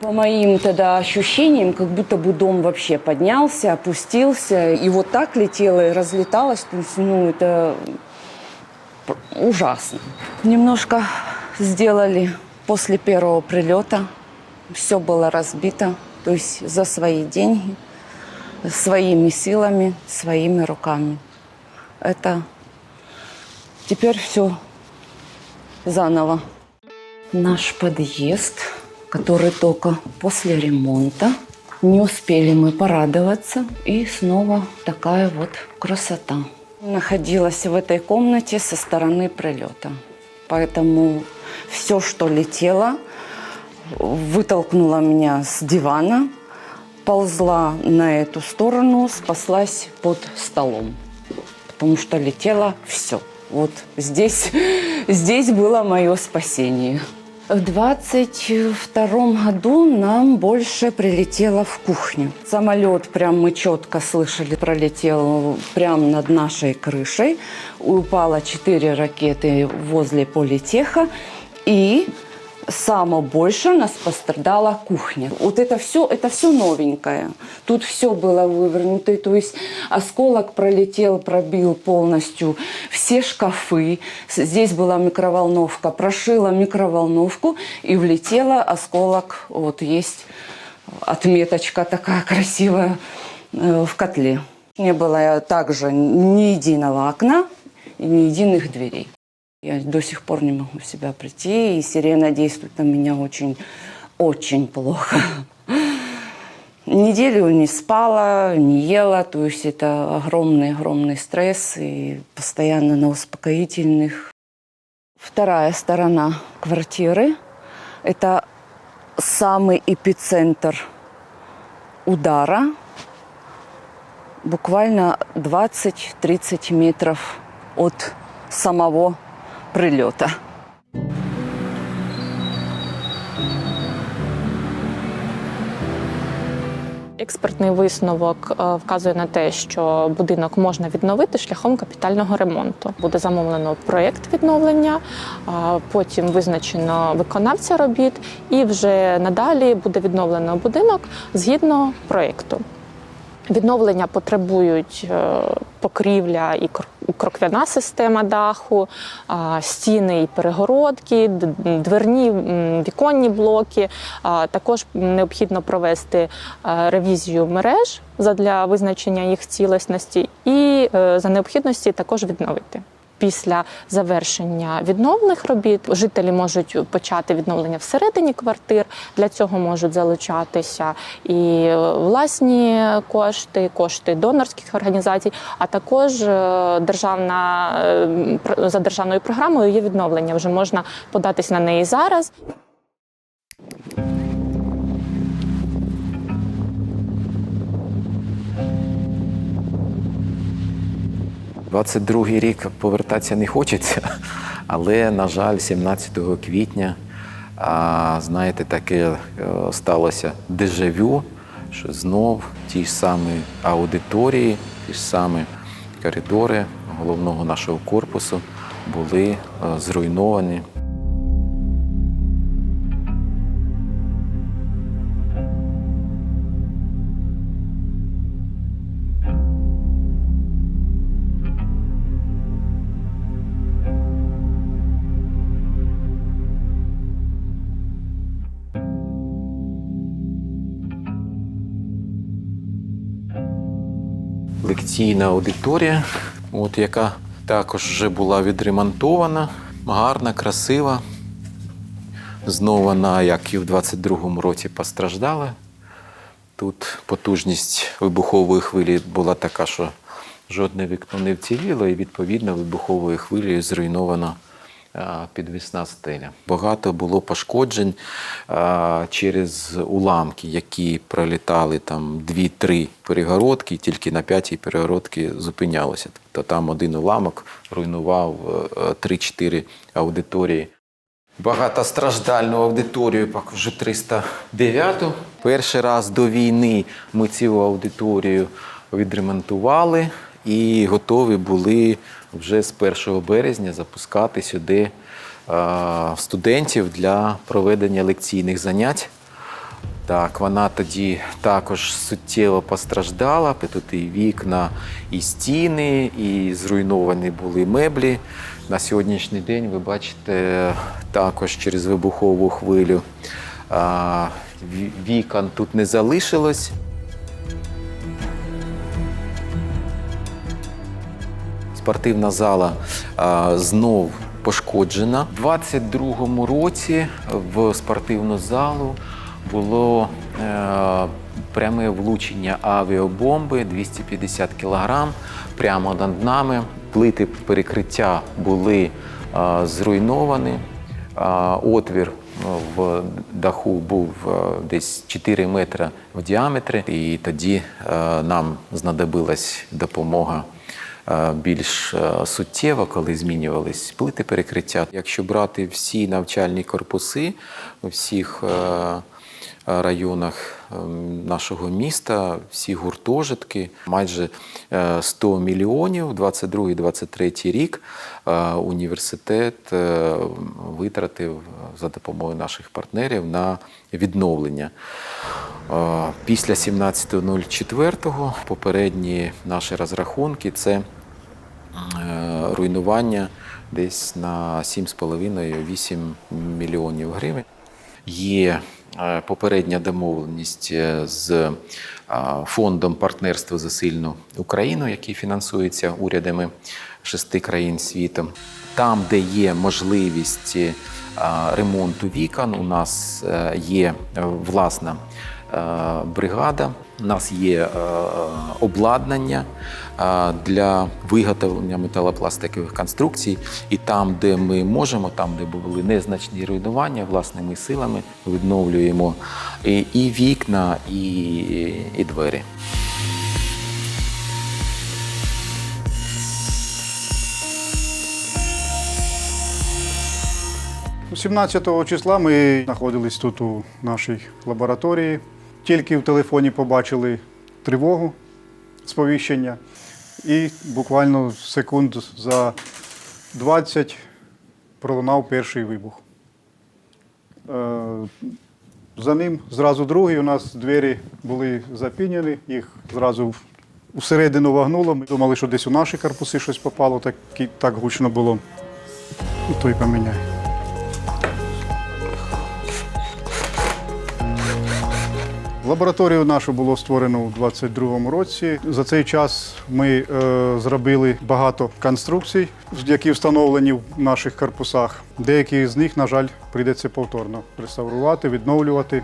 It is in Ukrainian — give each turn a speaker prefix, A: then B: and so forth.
A: По моим тогда ощущениям, как будто бы дом вообще поднялся, опустился, и вот так летело и разлеталось. То есть, ну, это ужасно. Немножко сделали после первого прилета. Все было разбито, то есть за свои деньги, своими силами, своими руками. Это теперь все заново. Наш подъезд, который только после ремонта. Не успели мы порадоваться, и снова такая вот красота. Находилась в этой комнате со стороны прилета. Поэтому все, что летело, вытолкнуло меня с дивана, ползла на эту сторону, спаслась под столом. Потому что летело все. Вот здесь, здесь было мое спасение. В 22 году нам больше прилетело в кухню. Самолет, прям мы четко слышали, пролетел прямо над нашей крышей. Упало четыре ракеты возле политеха. И Самое больше нас пострадала кухня. Вот это все, это все новенькое. Тут все было вывернуто, то есть осколок пролетел, пробил полностью все шкафы. Здесь была микроволновка, прошила микроволновку и влетела осколок. Вот есть отметочка такая красивая э, в котле. Не было также ни единого окна ни единых дверей. Я до сих пор не могу в себя прийти, и сирена действует на меня очень, очень плохо. Неделю не спала, не ела, то есть это огромный-огромный стресс и постоянно на успокоительных. Вторая сторона квартиры – это самый эпицентр удара, буквально 20-30 метров от самого прильота.
B: Експертний висновок е, вказує на те, що будинок можна відновити шляхом капітального ремонту. Буде замовлено проєкт відновлення, а потім визначено виконавця робіт, і вже надалі буде відновлено будинок згідно проєкту. Відновлення потребують е, покрівля і кр- кроквяна система даху, стіни і перегородки, дверні віконні блоки. Також необхідно провести е, ревізію мереж для визначення їх цілісності і е, за необхідності також відновити. Після завершення відновлених робіт жителі можуть почати відновлення всередині квартир. Для цього можуть залучатися і власні кошти, кошти донорських організацій, а також е, державна е, за державною програмою є відновлення. Вже можна податись на неї зараз.
C: 22-й рік повертатися не хочеться, але, на жаль, 17 квітня, знаєте, таке е, сталося дежавю, що знов ті ж самі аудиторії, ті ж самі коридори головного нашого корпусу були е, зруйновані. Лекційна аудиторія, от, яка також вже була відремонтована, гарна, красива. Знову вона, як і в 22-му році, постраждала. Тут потужність вибухової хвилі була така, що жодне вікно не вціліло, і відповідно вибуховою хвилею зруйновано підвісна стеля. Багато було пошкоджень через уламки, які пролітали там 2-3 перегородки, і тільки на п'ятій перегородці зупинялося. Тобто там один уламок руйнував е, е, 3-4 аудиторії. Багатостраждальну аудиторію, покажу 309-ту. Перший раз до війни ми цю аудиторію відремонтували і готові були вже з 1 березня запускати сюди е, студентів для проведення лекційних занять. Так, вона тоді також суттєво постраждала. Тут і вікна, і стіни, і зруйновані були меблі. На сьогоднішній день ви бачите також через вибухову хвилю вікон тут не залишилось. Спортивна зала знов пошкоджена. У 22-му році в спортивну залу було е, пряме влучення авіабомби 250 кг прямо над нами. Плити перекриття були зруйновані. Отвір е, в даху був е, десь 4 метри в діаметрі, і тоді нам знадобилась допомога більш е, суттєва, коли змінювались плити перекриття. Якщо брати всі навчальні корпуси у всіх е, районах нашого міста, всі гуртожитки, майже е, 100 мільйонів, 22-23 рік е, університет е, витратив за допомогою наших партнерів на відновлення. Е, Після 17.04 попередні наші розрахунки це е, руйнування десь на 7,5-8 мільйонів гривень. Є е, попередня домовленість е, з е, фондом партнерства за сильну Україну, який фінансується урядами шести країн світу. Там, де є можливість ремонту вікон, у нас є власна бригада. У нас є обладнання для виготовлення металопластикових конструкцій. І там, де ми можемо, там, де були незначні руйнування, власними силами відновлюємо і, і вікна, і, і двері.
D: 17 числа ми знаходились тут у нашій лабораторії. Тільки в телефоні побачили тривогу, сповіщення, і буквально секунд за 20 пролунав перший вибух. Е, За ним зразу другий. У нас двері були запінені, їх зразу всередину вагнуло. Ми думали, що десь у наші корпуси щось попало, так, так гучно було. Ну, то й Лабораторію нашу було створено у 22-му році. За цей час ми е, зробили багато конструкцій, які встановлені в наших корпусах. Деякі з них, на жаль, прийдеться повторно реставрувати, відновлювати.